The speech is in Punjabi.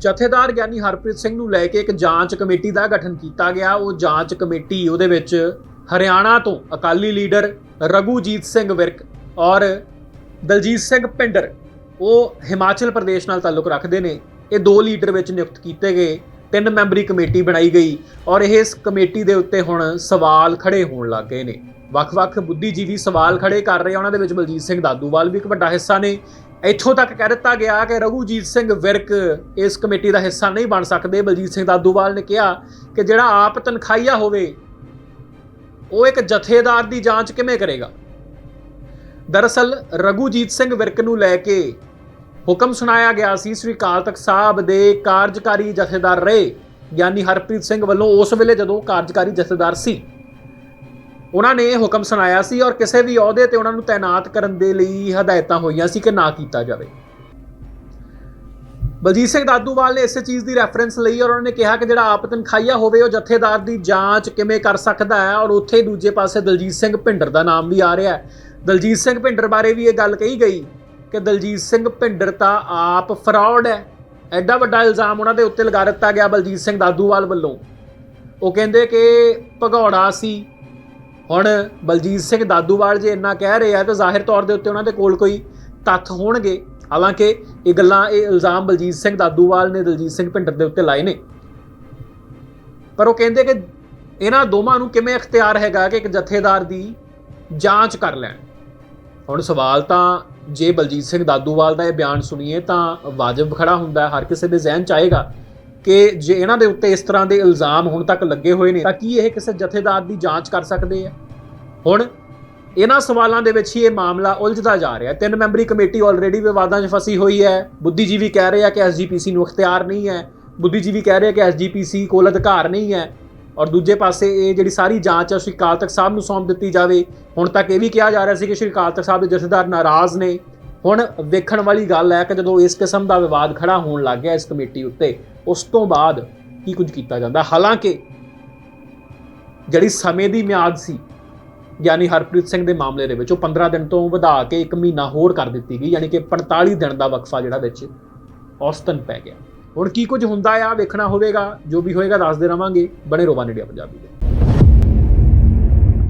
ਜਥੇਦਾਰ ਗਿਆਨੀ ਹਰਪ੍ਰੀਤ ਸਿੰਘ ਨੂੰ ਲੈ ਕੇ ਇੱਕ ਜਾਂਚ ਕਮੇਟੀ ਦਾ ਗਠਨ ਕੀਤਾ ਗਿਆ। ਉਹ ਜਾਂਚ ਕਮੇਟੀ ਉਹਦੇ ਵਿੱਚ ਹਰਿਆਣਾ ਤੋਂ ਅਕਾਲੀ ਲੀਡਰ ਰਘੂਜੀਤ ਸਿੰਘ ਵਿਰਕ ਔਰ ਦਲਜੀਤ ਸਿੰਘ ਪਿੰਡਰ, ਉਹ ਹਿਮਾਚਲ ਪ੍ਰਦੇਸ਼ ਨਾਲ ਤਾਲੁਕ ਰੱਖਦੇ ਨੇ। ਇਹ ਦੋ ਲੀਡਰ ਵਿੱਚ ਨਿਯੁਕਤ ਕੀਤੇ ਗਏ, ਤਿੰਨ ਮੈਂਬਰੀ ਕਮੇਟੀ ਬਣਾਈ ਗਈ ਔਰ ਇਹ ਇਸ ਕਮੇਟੀ ਦੇ ਉੱਤੇ ਹੁਣ ਸਵਾਲ ਖੜੇ ਹੋਣ ਲੱਗ ਗਏ ਨੇ। ਵੱਖ-ਵੱਖ ਬੁੱਧੀਜੀਵੀ ਸਵਾਲ ਖੜੇ ਕਰ ਰਹੇ ਆ। ਉਹਨਾਂ ਦੇ ਵਿੱਚ ਬਲਜੀਤ ਸਿੰਘ ਦਾਦੂਵਾਲ ਵੀ ਇੱਕ ਵੱਡਾ ਹਿੱਸਾ ਨੇ। ਇੱਥੋਂ ਤੱਕ ਕਹਿ ਦਿੱਤਾ ਗਿਆ ਕਿ ਰਘੂਜੀਤ ਸਿੰਘ ਵਿਰਕ ਇਸ ਕਮੇਟੀ ਦਾ ਹਿੱਸਾ ਨਹੀਂ ਬਣ ਸਕਦੇ। ਬਲਜੀਤ ਸਿੰਘ ਦਾਦੂਵਾਲ ਨੇ ਕਿਹਾ ਕਿ ਜਿਹੜਾ ਆਪ ਤਨਖਾਹੀਆ ਹੋਵੇ, ਉਹ ਇੱਕ ਜਥੇਦਾਰ ਦੀ ਜਾਂਚ ਕਿਵੇਂ ਕਰੇਗਾ? ਦਰਅਸਲ, ਰਘੂਜੀਤ ਸਿੰਘ ਵਿਰਕ ਨੂੰ ਲੈ ਕੇ ਹੁਕਮ ਸੁਣਾਇਆ ਗਿਆ ਸੀ। ਸ੍ਰੀ ਕਾਲ ਤਖਤ ਸਾਹਿਬ ਦੇ ਕਾਰਜਕਾਰੀ ਜਥੇਦਾਰ ਰਹੇ। ਗਿਆਨੀ ਹਰਪ੍ਰੀਤ ਸਿੰਘ ਵੱਲੋਂ ਉਸ ਵੇਲੇ ਜਦੋਂ ਕਾਰਜਕਾਰੀ ਜਥੇਦਾਰ ਸੀ। ਉਹਨਾਂ ਨੇ ਇਹ ਹੁਕਮ ਸੁਣਾਇਆ ਸੀ ਔਰ ਕਿਸੇ ਵੀ ਅਹੁਦੇ ਤੇ ਉਹਨਾਂ ਨੂੰ ਤਾਇਨਾਤ ਕਰਨ ਦੇ ਲਈ ਹਦਾਇਤਾਂ ਹੋਈਆਂ ਸੀ ਕਿ ਨਾ ਕੀਤਾ ਜਾਵੇ। ਬਲਜੀਤ ਸਿੰਘ ਦਾਦੂਵਾਲ ਨੇ ਇਸੇ ਚੀਜ਼ ਦੀ ਰੈਫਰੈਂਸ ਲਈ ਔਰ ਉਹਨਾਂ ਨੇ ਕਿਹਾ ਕਿ ਜਿਹੜਾ ਆਪ ਤਨਖਾਹੀਆ ਹੋਵੇ, ਉਹ ਜਥੇਦਾਰ ਦੀ ਜਾਂਚ ਕਿਵੇਂ ਕਰ ਸਕਦਾ ਹੈ ਔਰ ਉੱਥੇ ਦੂਜੇ ਪਾਸੇ ਦਲਜੀਤ ਸਿੰਘ ਭਿੰਡਰ ਦਾ ਨਾਮ ਵੀ ਆ ਰਿਹਾ ਹੈ। ਦਲਜੀਤ ਸਿੰਘ ਭਿੰਡਰ ਬਾਰੇ ਵੀ ਇਹ ਗੱਲ ਕਹੀ ਗਈ ਕਿ ਦਲਜੀਤ ਸਿੰਘ ਭਿੰਡਰ ਤਾਂ ਆਪ ਫਰਾਡ ਹੈ। ਐਡਾ ਵੱਡਾ ਇਲਜ਼ਾਮ ਉਹਨਾਂ ਦੇ ਉੱਤੇ ਲਗਾ ਦਿੱਤਾ ਗਿਆ ਬਲਜੀਤ ਸਿੰਘ ਦਾਦੂਵਾਲ ਵੱਲੋਂ। ਉਹ ਕਹਿੰਦੇ ਕਿ ਭਗੌੜਾ ਸੀ ਹੁਣ ਬਲਜੀਤ ਸਿੰਘ ਦਾਦੂਵਾਲ ਜੇ ਇੰਨਾ ਕਹਿ ਰਹੇ ਆ ਤਾਂ ਜ਼ਾਹਿਰ ਤੌਰ ਦੇ ਉੱਤੇ ਉਹਨਾਂ ਦੇ ਕੋਲ ਕੋਈ ਤੱਥ ਹੋਣਗੇ। ਹਾਲਾਂਕਿ ਇਹ ਗੱਲਾਂ, ਇਹ ਇਲਜ਼ਾਮ ਬਲਜੀਤ ਸਿੰਘ ਦਾਦੂਵਾਲ ਨੇ, ਦਲਜੀਤ ਸਿੰਘ ਭਿੰਡਰ ਦੇ ਉੱਤੇ ਲਾਏ ਨੇ। ਪਰ ਉਹ ਕਹਿੰਦੇ ਕਿ ਇਹਨਾਂ ਦੋਵਾਂ ਨੂੰ ਕਿਵੇਂ ਇਖਤਿਆਰ ਹੈਗਾ ਕਿ ਇੱਕ ਜਥੇਦਾਰ ਦੀ ਜਾਂਚ ਕਰ ਲੈਣ? ਹੁਣ ਸਵਾਲ ਤਾਂ, ਜੇ ਬਲਜੀਤ ਸਿੰਘ ਦਾਦੂਵਾਲ ਦਾ ਇਹ ਬਿਆਨ ਸੁਣੀਏ ਤਾਂ ਵਾਜਬ ਖੜਾ ਹੁੰਦਾ ਹੈ, ਹਰ ਕਿਸੇ ਦੇ ਜ਼ਿਹਨ ਚ ਆਏਗਾ। ਕਿ ਜੇ ਇਹਨਾਂ ਦੇ ਉੱਤੇ ਇਸ ਤਰ੍ਹਾਂ ਦੇ ਇਲਜ਼ਾਮ ਹੁਣ ਤੱਕ ਲੱਗੇ ਹੋਏ ਨੇ, ਤਾਂ ਕੀ ਇਹ ਕਿਸੇ ਜਥੇਦਾਰ ਦੀ ਜਾਂਚ ਕਰ ਸਕਦੇ ਆ? ਹੁਣ ਇਹਨਾਂ ਸਵਾਲਾਂ ਦੇ ਵਿੱਚ ਹੀ ਇਹ ਮਾਮਲਾ ਉਲਝਦਾ ਜਾ ਰਿਹਾ ਤਿੰਨ ਮੈਂਬਰੀ ਕਮੇਟੀ ਆਲਰੇਡੀ ਵਿਵਾਦਾਂ 'ਚ ਫਸੀ ਹੋਈ ਹੈ। ਬੁੱਧੀਜੀਵੀ ਕਹਿ ਰਹੇ ਆ ਕਿ ਐਸਜੀਪੀਸੀ ਨੂੰ ਅਖਤਿਆਰ ਨਹੀਂ ਹੈ। ਬੁੱਧੀਜੀਵੀ ਕਹਿ ਰਹੇ ਆ ਕਿ ਐਸਜੀਪੀਸੀ ਕੋਲ ਅਧਿਕਾਰ ਨਹੀਂ ਹੈ। ਔਰ ਦੂਜੇ ਪਾਸੇ ਇਹ ਜਿਹੜੀ ਸਾਰੀ ਜਾਂਚ ਹੈ ਸ਼੍ਰੀ ਅਕਾਲ ਤਖਤ ਸਾਹਿਬ ਨੂੰ ਸੌਂਪ ਦਿੱਤੀ ਜਾਵੇ। ਹੁਣ ਤੱਕ ਇਹ ਵੀ ਕਿਹਾ ਜਾ ਰਿਹਾ ਸੀ ਕਿ ਸ਼੍ਰੀ ਅਕਾਲ ਤਖਤ ਸਾਹਿਬ ਦੇ ਜਥੇਦਾਰ ਨਾਰਾਜ਼ ਨੇ। ਹੁਣ ਵੇਖਣ ਵਾਲੀ ਗੱਲ ਹੈ ਕਿ ਜਦੋਂ ਇਸ ਕਿਸਮ ਦਾ ਵਿਵਾਦ ਖੜਾ ਹੋਣ ਲੱਗ ਗਿਆ ਇਸ ਕਮੇਟੀ ਉੱਤੇ, ਉਸ ਤੋਂ ਬਾਅਦ ਕੀ ਕੁਝ ਕੀਤਾ ਜਾਂਦਾ? ਹਾਲਾਂਕਿ ਜਿਹੜੀ ਸਮੇਂ ਦੀ ਮਿਆਦ ਸੀ, ਯਾਨੀ ਹਰਪ੍ਰੀਤ ਸਿੰਘ ਦੇ ਮਾਮਲੇ ਦੇ ਵਿੱਚ, ਉਹ 15 ਦਿਨ ਤੋਂ ਵਧਾ ਕੇ 1 ਮਹੀਨਾ ਹੋਰ ਕਰ ਦਿੱਤੀ ਗਈ, ਯਾਨੀ ਕਿ 45 ਦਿਨ ਦਾ ਵਕਫਾ ਜਿਹੜਾ ਵਿੱਚ ਔਸਤਨ ਪੈ ਗਿਆ। ਹੁਣ ਕੀ ਕੁਝ ਹੁੰਦਾ ਆ, ਵੇਖਣਾ ਹੋਵੇਗਾ, ਜੋ ਵੀ ਹੋਏਗਾ ਦੱਸਦੇ ਰਵਾਂਗੇ। ਬਣੇ ਰੋਵਾ ਇੰਡੀਆ ਪੰਜਾਬੀ ਦੇ।